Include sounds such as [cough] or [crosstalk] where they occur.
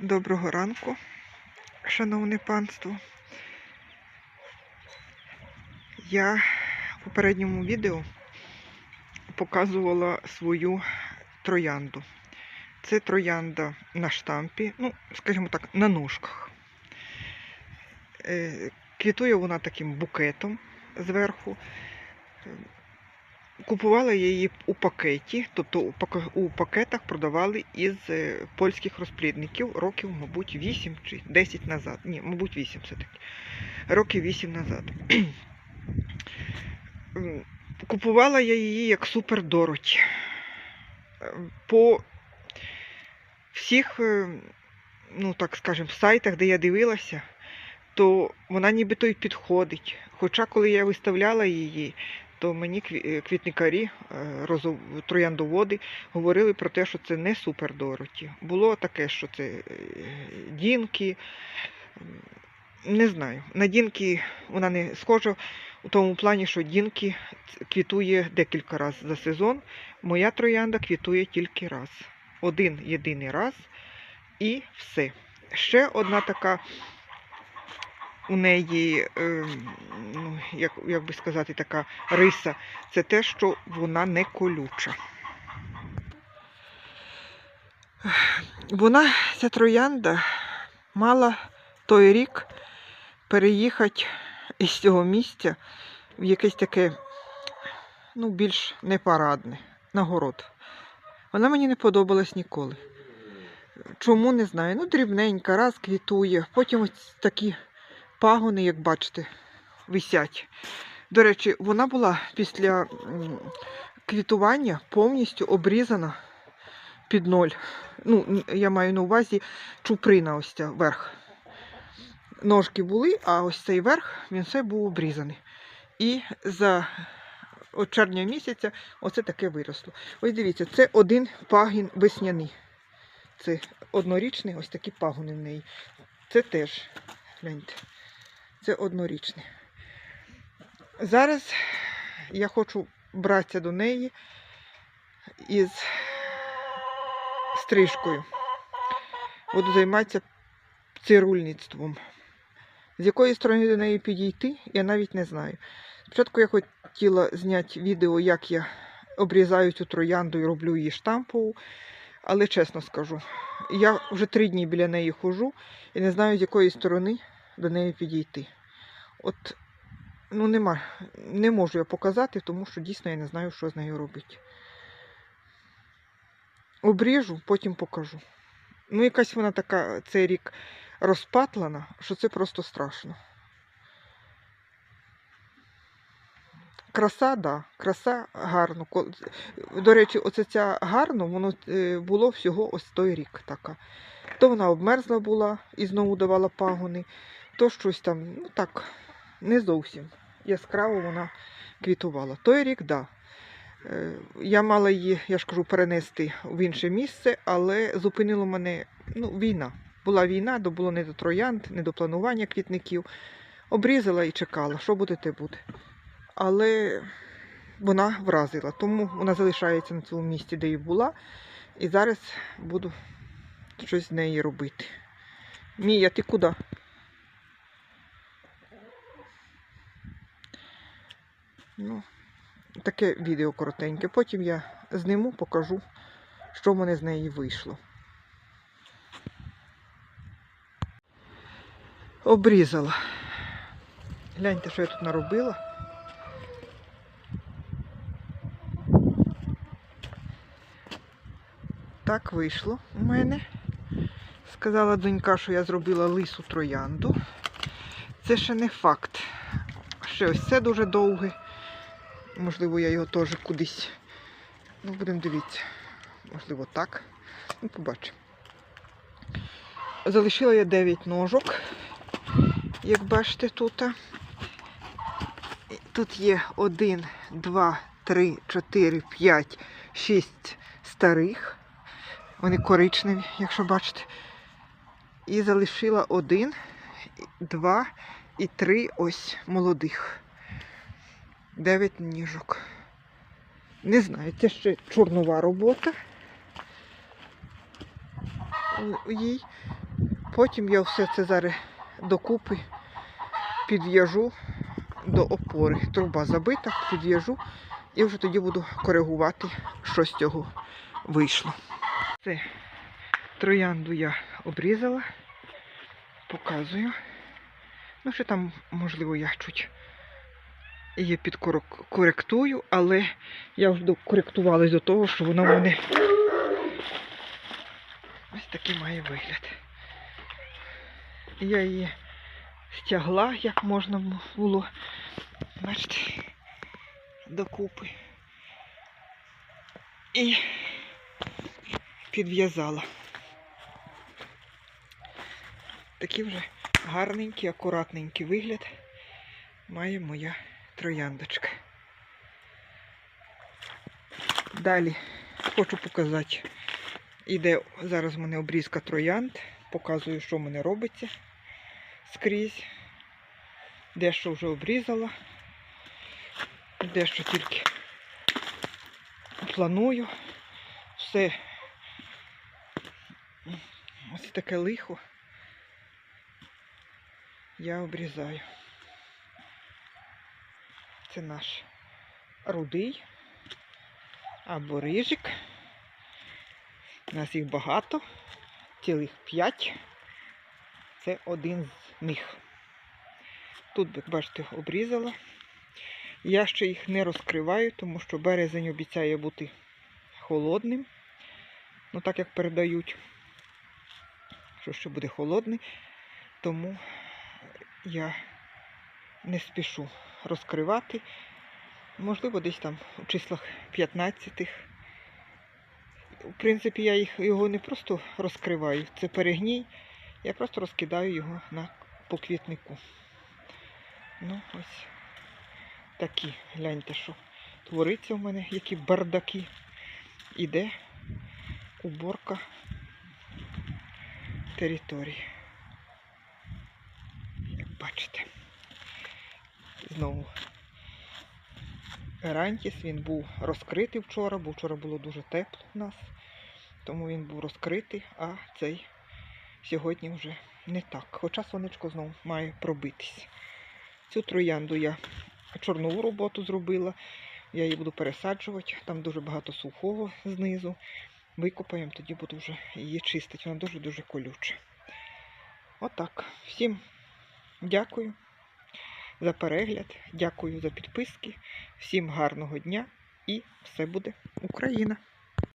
Доброго ранку, шановне панство. Я в попередньому відео показувала свою троянду. Це троянда на штампі, ну, скажімо так, на ножках. Е, Квітує вона таким букетом зверху. Купувала я її у пакеті, тобто у пакетах продавали із е, польських розплідників років, мабуть, 8 чи 10 назад. Ні, мабуть, 8 все-таки. Років 8 назад. [clears throat] Купувала я її як супер Дороті. Е, По всіх, е, ну так скажемо, сайтах, де я дивилася, то вона нібито й підходить. Хоча коли я виставляла її, то мені е, квітникарі, е, трояндоводи говорили про те, що це не супер Дороті. Було таке, що це е, Дінки. Не знаю. На Дінки вона не схожа у тому плані, що Дінки квітує декілька разів за сезон. Моя троянда квітує тільки раз. Один єдиний раз і все. Ще одна така у неї, е, ну, як, як би сказати, така риса, це те, що вона не колюча. Вона, ця троянда, мала той рік переїхати із цього місця в якесь таке, ну, більш непарадне, на город. Вона мені не подобалась ніколи. Чому не знаю. Ну, дрібненька, раз квітує, потім ось такі пагони, як бачите, висять. До речі, вона була після квітування повністю обрізана під ноль. Ну, я маю на увазі чуприна ось ця верх. Ножки були, а ось цей верх, він все був обрізаний. І за от червня місяця оце таке виросло. Ось дивіться, це один пагін весняний. Це однорічний, ось такі пагони в неї. Це теж, гляньте, це однорічний. Зараз я хочу братися до неї із стрижкою. Буду займатися цирульництвом. З якої сторони до неї підійти, я навіть не знаю. Спочатку я хотіла зняти відео, як я обрізаю цю троянду і роблю її штампову. Але чесно скажу, я вже три дні біля неї хожу і не знаю, з якої сторони до неї підійти. От, ну нема, не можу я показати, тому що дійсно я не знаю, що з нею робити. Обріжу, потім покажу. Ну, якась вона така цей рік розпатлана, що це просто страшно. Краса, да, краса гарно. До речі, оце ця гарно, воно е, було всього ось той рік така. То вона обмерзла була і знову давала пагони, то щось там, ну так, не зовсім яскраво вона квітувала. Той рік, да. Е, Я мала її, я ж кажу, перенести в інше місце, але зупинило мене ну, війна. Була війна, то було не до троянд, не до планування квітників. Обрізала і чекала, що буде, те буде. Але вона вразила, тому вона залишається на цьому місці, де і була. І зараз буду щось з неї робити. Мія, ти куди? Ну, таке відео коротеньке. Потім я зниму, покажу, що в мене з неї вийшло. Обрізала. Гляньте, що я тут наробила. Так вийшло у мене. Сказала донька, що я зробила лису троянду. Це ще не факт. Ще ось це дуже довге. Можливо, я його теж кудись. Ну, будемо дивитися. Можливо, так. Ну, побачимо. Залишила я 9 ножок, як бачите тут. Тут є 1, 2, 3, 4, 5, 6 старих. Вони коричневі, якщо бачите. І залишила 1, 2 і 3 ось молодих. 9 ніжок. Не знаю, це ще чорнова робота їй. Потім я все це зараз докупи підв'яжу до опори. Труба забита, підв'яжу і вже тоді буду коригувати, що з цього вийшло. Це троянду я обрізала, показую. Ну, ще там, можливо, я чуть її підкоректую, але я вже докоректувалась до того, що вона в мене ось такий має вигляд. Я її стягла, як можна було. Бачите, докупи. І підв'язала. Такий вже гарненький, акуратненький вигляд має моя трояндочка. Далі хочу показати. Іде зараз в мене обрізка троянд. Показую, що в мене робиться скрізь. Дещо вже обрізала. Дещо тільки планую. Все ось таке лихо. Я обрізаю. Це наш рудий або рижик. У нас їх багато, цілих п'ять. Це один з них. Тут, як бачите, обрізала. Я ще їх не розкриваю, тому що березень обіцяє бути холодним. Ну, так як передають, що ще буде холодний, тому я не спішу розкривати. Можливо, десь там у числах 15-х. В принципі, я їх, його не просто розкриваю, це перегній. Я просто розкидаю його на поквітнику. Ну, ось такі. Гляньте, що твориться в мене, які бардаки. Іде уборка території. Як бачите. Знову Ерантіс, він був розкритий вчора, бо вчора було дуже тепло у нас, тому він був розкритий, а цей сьогодні вже не так. Хоча сонечко знову має пробитись. Цю троянду я чорнову роботу зробила. Я її буду пересаджувати. Там дуже багато сухого знизу. Викопаємо, тоді буду вже її чистити. Вона дуже-дуже колюча. Отак. Всім дякую за перегляд, дякую за підписки. Всім гарного дня і все буде Україна!